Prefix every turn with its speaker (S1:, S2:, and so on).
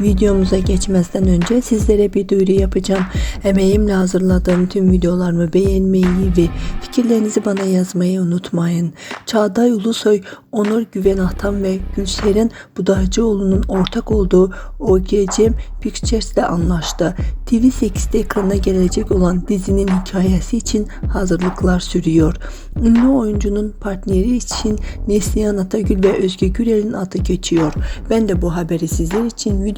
S1: Videomuza geçmezden önce sizlere bir duyuru yapacağım. Emeğimle hazırladığım tüm videolarımı beğenmeyi ve fikirlerinizi bana yazmayı unutmayın. Çağday Ulusoy, Onur Güven Ahtan ve Gülşer'in Budaycıoğlu'nun ortak olduğu OGC Pictures ile anlaştı. TV8'de ekrana gelecek olan dizinin hikayesi için hazırlıklar sürüyor. Ünlü oyuncunun partneri için Neslihan Atagül ve Özge Gürel'in adı geçiyor. Ben de bu haberi sizler için